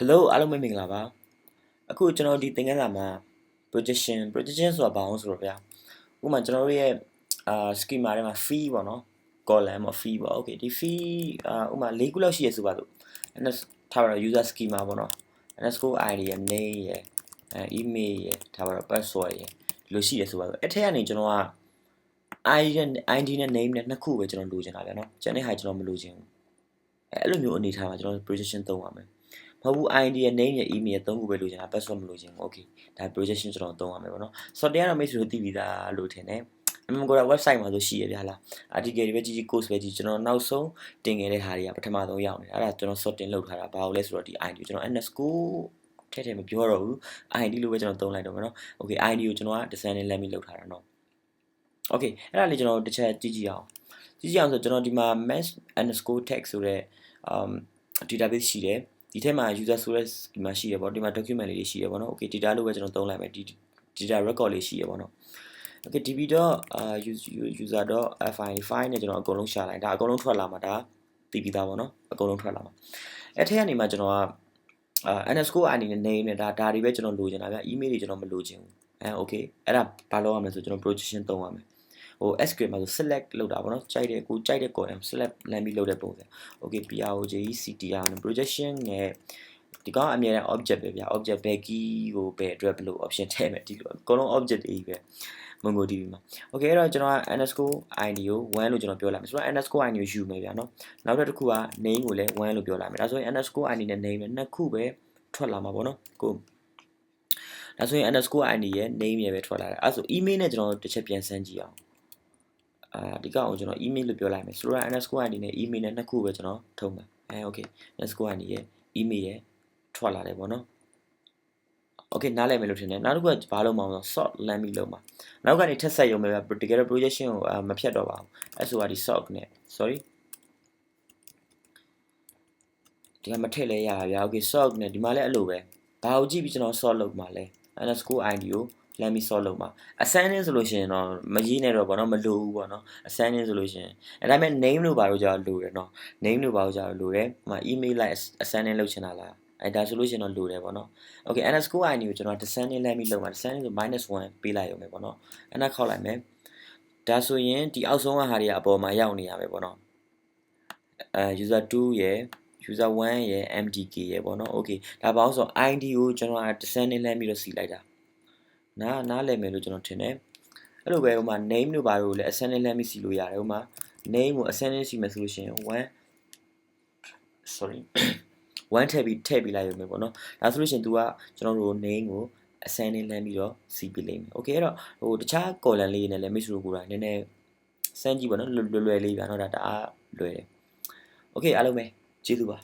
Hello အားလုံးပဲမင်္ဂလာပါအခုကျွန်တော်ဒီသင်ခန်းစာမှာ projection projection ဆိုတာဘာအောင်ဆိုတော့ဗျာဥပမာကျွန်တော်တို့ရဲ့အာ schema ထဲမှာ fee ပေါ့နော် column ပေါ့ fee ပေါ့ okay ဒီ fee အာဥပမာ၄ခုလောက်ရှိရဆိုပါစို့အဲ့ဒါထားပါတော့ user schema ပေါ့နော် underscore id ရယ် name ရယ်အဲ email ရယ်ထားပါတော့ password ရယ်ဒီလိုရှိရဆိုပါစို့အဲ့ထက်ကနေကျွန်တော်က id နဲ့ id နဲ့ name နဲ့နှစ်ခုပဲကျွန်တော်လိုချင်တာဗျာနော်ကျန်တဲ့ဟာကျွန်တော်မလိုချင်ဘူးအဲအဲ့လိုမျိုးအနေထားမှာကျွန်တော် projection သုံးပါမယ် မဟုတ်ဘူး ID ရဲ့ name ရဲ့ email ရဲ့သုံးခုပဲလိုချင်တာ password မလိုချင်ဘူး okay ဒါ projection ကျွန်တော်သုံးရမယ်ပေါ့နော် software ကတော့မိတ်ဆွေတို့သိပြီးသားလို့ထင်တယ် MM Cora website မှာဆိုရှိရဗျာလား article တွေပဲကြီးကြီး course ပဲကြီးကျွန်တော်နောက်ဆုံးတင်ခဲ့တဲ့ဟာတွေကပထမဆုံးရောက်နေတာအဲ့ဒါကျွန်တော် sorting လုပ်ထားတာဘာလို့လဲဆိုတော့ဒီ ID ကိုကျွန်တော် underscore ထဲထဲမပြောတော့ဘူး ID လို့ပဲကျွန်တော်သုံးလိုက်တော့မယ်နော် okay ID ကိုကျွန်တော်က design နဲ့ let me လုပ်ထားတာနော် okay အဲ့ဒါလေးကျွန်တော်တစ်ချက်ကြည့်ကြည့်အောင်ကြည့်ကြည့်အောင်ဆိုကျွန်တော်ဒီမှာ mesh underscore text ဆိုတဲ့ um database ရှိတယ် ဒီထဲမှာ user ဆိုတဲ့ဒီမှာရှိရပေါ့ဒီမှာ document လေးတွေရှိရပေါ့နော် okay data လို့ပဲကျွန်တော်သုံးလိုက်မယ်ဒီ data record လေးရှိရပေါ့နော် okay db.user.fi file နဲ့ကျွန်တော်အကုန်လုံးရှာလိုက်ဒါအကုန်လုံးထွက်လာမှာဒါသိပြီးသားပေါ့နော်အကုန်လုံးထွက်လာမှာအဲ့ထက်ကနေမှကျွန်တော်ကအာ underscore id နဲ့ name နဲ့ဒါဒါတွေပဲကျွန်တော်လိုချင်တာဗျ email တွေကျွန်တော်မလိုချင်ဘူးအဲ okay အဲ့ဒါဘာလုပ်ရမလဲဆိုကျွန်တော် projection သုံးရမယ် ဟို SQL မှာဆို select လုပ်တာပေါ့နော်ကြိုက်တဲ့ကိုကြိုက်တဲ့ column select လမ်းပြီးလုပ်တဲ့ပုံစံ okay PROJ CTR နဲ့ projection နဲ့ဒီကောင်အမြဲတမ်း object ပဲဗျာ object ဘယ် key ကိုဘယ်အတွက်ဘယ်လို option ထည့်မယ်ဒီလိုအကုန်လုံး object တွေကြီးပဲ MongoDB မှာ okay အဲ့တော့ကျွန်တော်က underscore id ကို1လို့ကျွန်တော်ပြောလိုက်မယ်ဆိုတော့ underscore id ကိုယူမယ်ဗျာနော်နောက်တစ်ခုက name ကိုလည်း1လို့ပြောလိုက်မယ်ဒါဆိုရင် underscore id နဲ့ name နဲ့နှစ်ခုပဲထွက်လာမှာပေါ့နော်ကိုဒါဆိုရင် underscore id ရဲ့ name ရဲ့ပဲထွက်လာတယ်အဲ့ဆို email နဲ့ကျွန်တော်တစ်ချက်ပြန်စမ်းကြည့်အောင် အာဒီကောင်ကိုကျွန်တော် email လို့ပြောလိုက်မယ်ဆိုတော့ underscore id နဲ့ email နဲ့နှစ်ခုပဲကျွန်တော်ထုံးမယ်အဲ okay underscore id ရဲ့ email ရဲ့ထွက်လာတယ်ပေါ့နော် okay နားလည်မယ်လို့ထင်တယ်နောက်တစ်ခုကဘာလို့မအောင်ဆို sort လမ်းပြီးလုံးမှာနောက်ကနေထက်ဆက်ရုံပဲတကယ်တော့ projection ကိုမဖြတ်တော့ပါဘူးအဲဆိုဒီ sort နဲ့ sorry ဒီကမထည့်လဲရပါဗျာ okay sort နဲ့ဒီမှာလည်းအဲ့လိုပဲဘာကိုကြည့်ပြီးကျွန်တော် sort လုပ်မှာလဲ underscore id ကို လမ်းပြီး sort လုပ်မှာ ascending ဆိုလို့ရှိရင်တော့မရေးနဲ့တော့ဗောနော်မလိုဘူးဗောနော် ascending ဆိုလို့ရှိရင်အဲ့ဒါပေမဲ့ name လို့ဘာလို့ကြာလိုတယ်နော် name လို့ဘာလို့ကြာလိုတယ်ဟိုမှာ email လိုက် ascending လုပ်ချင်တာလားအဲဒါဆိုလို့ရှိရင်တော့လိုတယ်ပေါ့နော် okay underscore id ကိုကျွန်တော် descending လိုက်ပြီးလုပ်မှာ descending ဆို -1 ပေးလိုက်ရုံပဲပေါ့နော်အဲ့ဒါခောက်လိုက်မယ်ဒါဆိုရင်ဒီအောက်ဆုံးကဟာတွေကအပေါ်မှာရောက်နေရမယ်ပေါ့နော်အဲ user 2ရယ် user 1ရယ် mdk ရယ်ပေါ့နော် okay ဒါပါအောင်ဆို id ကိုကျွန်တော် descending လိုက်ပြီးတော့စီလိုက်တာ နားနားလည်မယ်လို့ကျွန်တော်ထင်တယ်အဲ့လိုပဲဟိုမှာ name တို့ဘာလို့လဲ ascending လိုက်ပြီးစီလို့ရတယ်ဟိုမှာ name ကို ascending စီမယ်ဆိုလို့ရှိရင်1 sorry 1ထည့်ပြီးထည့်ပြီးလိုက်ရုံပဲပေါ့နော်ဒါဆိုလို့ရှိရင် तू ကကျွန်တော်တို့ name ကို ascending လမ်းပြီးတော့စီးပေးလိမ့်မယ် okay အဲ့တော့ဟိုတခြား column လေးနဲ့လည်းမိတ်ဆွေတို့ကိုယ်တိုင်နည်းနည်းစမ်းကြည့်ပါနော်လွယ်လွယ်လေးဗျာနော်ဒါတအားလွယ်တယ် okay အားလုံးပဲကျေးဇူးပါ